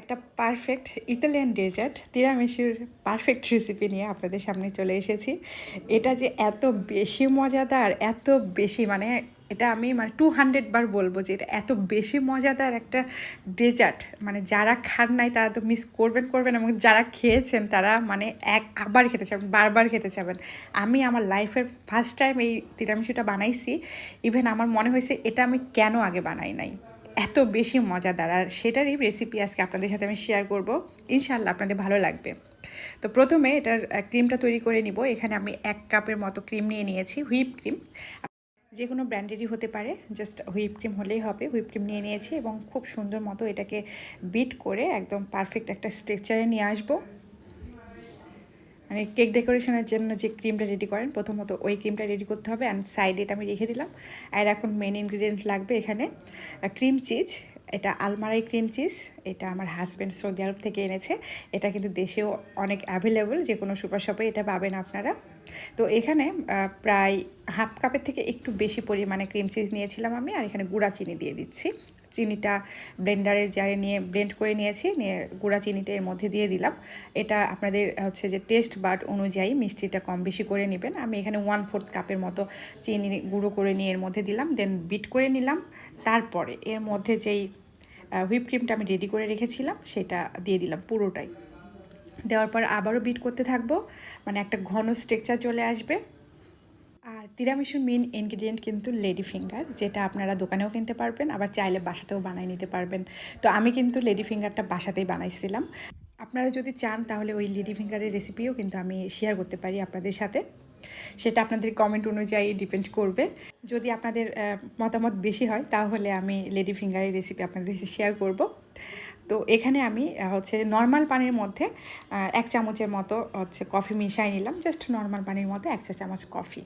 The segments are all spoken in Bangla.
একটা পারফেক্ট ইতালিয়ান ডেজার্ট তিরামিসুর পারফেক্ট রেসিপি নিয়ে আপনাদের সামনে চলে এসেছি। এটা যে এত বেশি মজাদার, এত বেশি মানে এটা আমি মানে টু হান্ড্রেড বার বলব যে এটা এত বেশি মজাদার একটা ডেজার্ট মানে যারা খান নাই তারা তো মিস করবেন করবেন এবং যারা খেয়েছেন তারা মানে এক আবার খেতে চাবেন, বারবার খেতে চাবেন। আমি আমার লাইফের ফার্স্ট টাইম এই তিরামিসুটা বানাইছি। ইভেন আমার মনে হয়েছে এটা আমি কেন আগে বানাই নাই। এত বেশি মজাদার। আর সেটারই রেসিপি আজকে আপনাদের সাথে আমি শেয়ার করব। ইনশাল্লাহ আপনাদের ভালো লাগবে। তো প্রথমে এটার ক্রিমটা তৈরি করে নিব। এখানে আমি এক কাপের মতো ক্রিম নিয়ে নিয়েছি হুইপ ক্রিম যে কোনো ব্র্যান্ডেরই হতে পারে জাস্ট হুইপ ক্রিম হলেই হবে। হুইপ ক্রিম নিয়ে নিয়েছি এবং খুব সুন্দর মতো এটাকে বিট করে একদম পারফেক্ট একটা স্ট্রেকচারে নিয়ে আসব। মানে কেক ডেকোরেশনের জন্য যে ক্রিমটা রেডি করেন, প্রথমত ওই ক্রিমটা রেডি করতে হবে অ্যান্ড সাইডে এটা আমি রেখে দিলাম। আর এখন মেন ইনগ্রিডিয়েন্ট লাগবে এখানে ক্রিম চিজ এটা আলমারাই ক্রিম চিজ এটা আমার হাজব্যান্ড সৌদি আরব থেকে এনেছে। এটা কিন্তু দেশেও অনেক অ্যাভেলেবল যে কোনো সুপার শপে এটা পাবেন আপনারা। তো এখানে প্রায় হাফ কাপের থেকে একটু বেশি পরিমাণে ক্রিম চিজ নিয়েছিলাম আমি, আর এখানে গুঁড়া চিনি দিয়ে দিচ্ছি। চিনিটা ব্লেন্ডারের জারে নিয়ে, ব্লেন্ড করে নিয়েছি, নিয়ে গুঁড়া চিনিটা এর মধ্যে দিয়ে দিলাম। এটা আপনাদের হচ্ছে যে টেস্ট বাট অনুযায়ী মিষ্টিটা কম বেশি করে নেবেন। আমি এখানে ওয়ান ফোর্থ কাপের মতো চিনি গুঁড়ো করে নিয়ে এর মধ্যে দিলাম দেন বিট করে নিলাম। তারপরে এর মধ্যে যেই হুইপ ক্রিমটা আমি রেডি করে রেখেছিলাম, সেটা দিয়ে দিলাম পুরোটাই। দেওয়ার পর আবারও বিট করতে থাকব মানে একটা ঘন স্ট্রেকচার চলে আসবে। তিরামিসুর মেন ইনগ্রিডিয়েন্ট কিন্তু লেডি ফিঙ্গার যেটা আপনারা দোকানেও কিনতে পারবেন, আবার চাইলে বাসাতেও বানিয়ে নিতে পারবেন। তো আমি কিন্তু লেডি ফিঙ্গারটা বাসাতেই বানাইছিলাম। আপনারা যদি চান, তাহলে ওই লেডি ফিঙ্গারের রেসিপিও কিন্তু আমি শেয়ার করতে পারি আপনাদের সাথে। সেটা আপনাদের কমেন্ট অনুযায়ী ডিপেন্ড করবে। যদি আপনাদের মতামত বেশি হয়, তাহলে আমি লেডি ফিঙ্গারের রেসিপি আপনাদের শেয়ার করব। তো এখানে আমি হচ্ছে নর্মাল পানির মধ্যে এক চামচের মতো হচ্ছে কফি মিশাই নিলাম। জাস্ট নর্মাল পানির মতো এক চা চামচ কফি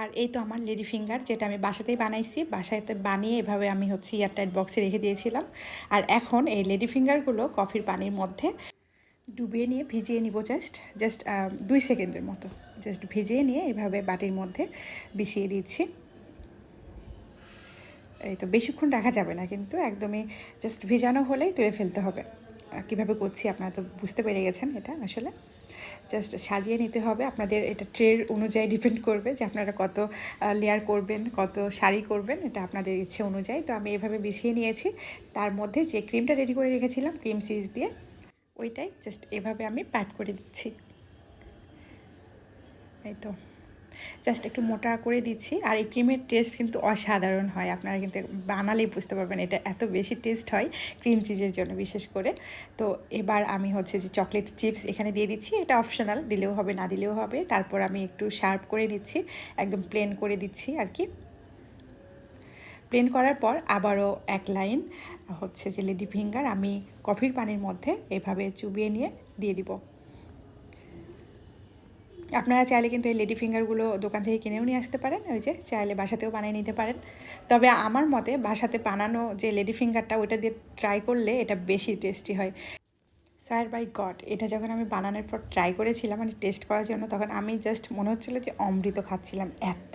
আর এই তো আমার লেডি ফিঙ্গার যেটা আমি বাসাতেই বানাইছি। বাসাতে বানিয়ে এভাবে আমি হচ্ছে এয়ারটাইট বক্সে রেখে দিয়েছিলাম। আর এখন এই লেডি ফিঙ্গারগুলো কফির পানির মধ্যে ডুবিয়ে নিয়ে ভিজিয়ে নিব জাস্ট জাস্ট দুই সেকেন্ডের মতো। জাস্ট ভিজিয়ে নিয়ে এভাবে বাটির মধ্যে বিছিয়ে দিচ্ছি। এই তো বেশিক্ষণ রাখা যাবে না কিন্তু, একদমই জাস্ট ভিজানো হলেই তুলে ফেলতে হবে। কীভাবে করছি আপনারা তো বুঝতে পেরে গেছেন এটা আসলে। জাস্ট সাজিয়ে নিতে হবে। আপনাদের এটা ট্রের অনুযায়ী ডিপেন্ড করবে যে আপনারা কত লেয়ার করবেন, কত শাড়ি করবেন, এটা আপনাদের ইচ্ছে অনুযায়ী। তো আমি এভাবে বিছিয়ে নিয়েছি। তার মধ্যে যে ক্রিমটা রেডি করে রেখেছিলাম ক্রিম সিজ দিয়ে, ওইটাই জাস্ট এভাবে আমি প্যাট করে দিচ্ছি। এই তো। জাস্ট একটু মোটা করে দিচ্ছি। আর এই ক্রিমের টেস্ট কিন্তু অসাধারণ হয়। আপনারা কিন্তু বানালেই বুঝতে পারবেন এটা এত বেশি টেস্ট হয় ক্রিম চিজের জন্য বিশেষ করে। তো এবার আমি হচ্ছে যে চকলেট চিপস এখানে দিয়ে দিচ্ছি। এটা অপশনাল দিলেও হবে, না দিলেও হবে। তারপর আমি একটু শার্প করে নিচ্ছি। একদম প্লেন করে দিচ্ছি আর কি। প্লেন করার পর আবারও এক লাইন হচ্ছে যে লেডি ফিঙ্গার আমি কফির পানির মধ্যে এভাবে চুবিয়ে নিয়ে দিয়ে দিব। আপনারা চাইলে কিন্তু এই লেডি ফিঙ্গারগুলো দোকান থেকে কিনেও নিয়ে আসতে পারেন, ওই যে চাইলে বাসাতেও বানিয়ে নিতে পারেন। তবে আমার মতে বাসাতে বানানো যে লেডি ফিঙ্গারটা, ওইটা দিয়ে ট্রাই করলে এটা বেশি টেস্টি হয়। সায়ার বাই গড এটা যখন আমি বানানোর পর ট্রাই করেছিলাম মানে টেস্ট করার জন্য, তখন আমি জাস্ট মনে হচ্ছিল যে অমৃত খাচ্ছিলাম। এত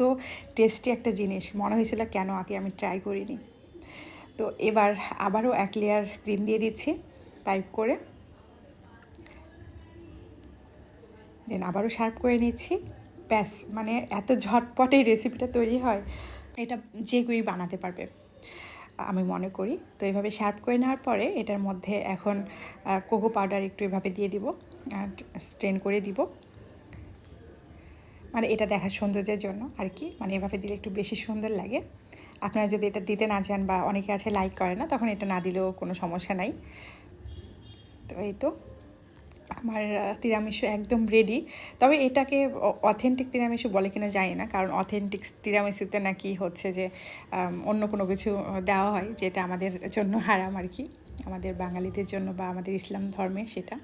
টেস্টি একটা জিনিস, মনে হয়েছিল কেন আগে আমি ট্রাই করিনি। তো এবার আবারও এক লেয়ার ক্রিম দিয়ে দিচ্ছি টাইপ করে। দেন আবারও শার্প করে নিচ্ছি। ব্যাস মানে এত ঝটপটে রেসিপিটা তৈরি হয়, এটা যে কেউই বানাতে পারবে, আমি মনে করি। তো এভাবে শার্প করে নেওয়ার পরে এটার মধ্যে এখন কোকো পাউডার একটু এভাবে দিয়ে দিব স্ট্রেন করে দিব। মানে এটা দেখার সৌন্দর্যের জন্য আর কি মানে এভাবে দিলে একটু বেশি সুন্দর লাগে। আপনারা যদি এটা দিতে না চান বা অনেকে আছে লাইক করে না, তখন এটা না দিলেও কোনো সমস্যা নাই। তো এই তো। আমার তিরামিসু একদম রেডি তবে এটাকে অথেন্টিক তিরামিসু বলে কিনা জানি না, কারণ অথেন্টিক তিরামিসুতে নাকি হচ্ছে যে অন্য কোনো কিছু দেওয়া হয় যেটা আমাদের জন্য হারাম আর কি, আমাদের বাঙালিদের জন্য বা আমাদের ইসলাম ধর্মে সেটা।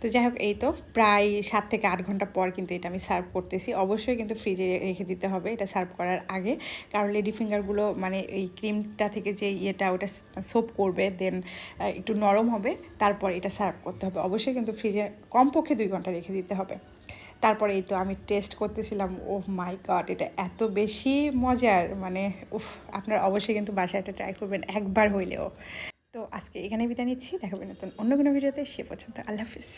তো যাই হোক, এই তো প্রায় সাত থেকে আট ঘণ্টা পর কিন্তু এটা আমি সার্ভ করতেছি। অবশ্যই কিন্তু ফ্রিজে রেখে দিতে হবে, এটা সার্ভ করার আগে। কারণ লেডি ফিঙ্গারগুলো মানে এই ক্রিমটা থেকে যে ইয়েটা, ওটা সোপ করবে, দেন একটু নরম হবে, তারপর এটা সার্ভ করতে হবে। অবশ্যই কিন্তু ফ্রিজে কমপক্ষে দুই ঘণ্টা রেখে দিতে হবে। তারপরে এই তো আমি টেস্ট করতেছিলাম ও মাই গড, এটা এত বেশি মজার মানে উফ, আপনারা অবশ্যই কিন্তু বাসায় এটা ট্রাই করবেন একবার হইলেও। তো আজকে এখানে বিদায় নিচ্ছি। দেখাবেন নতুন অন্য কোনো ভিডিওতে। সে পর্যন্ত আল্লাহ হাফিজ।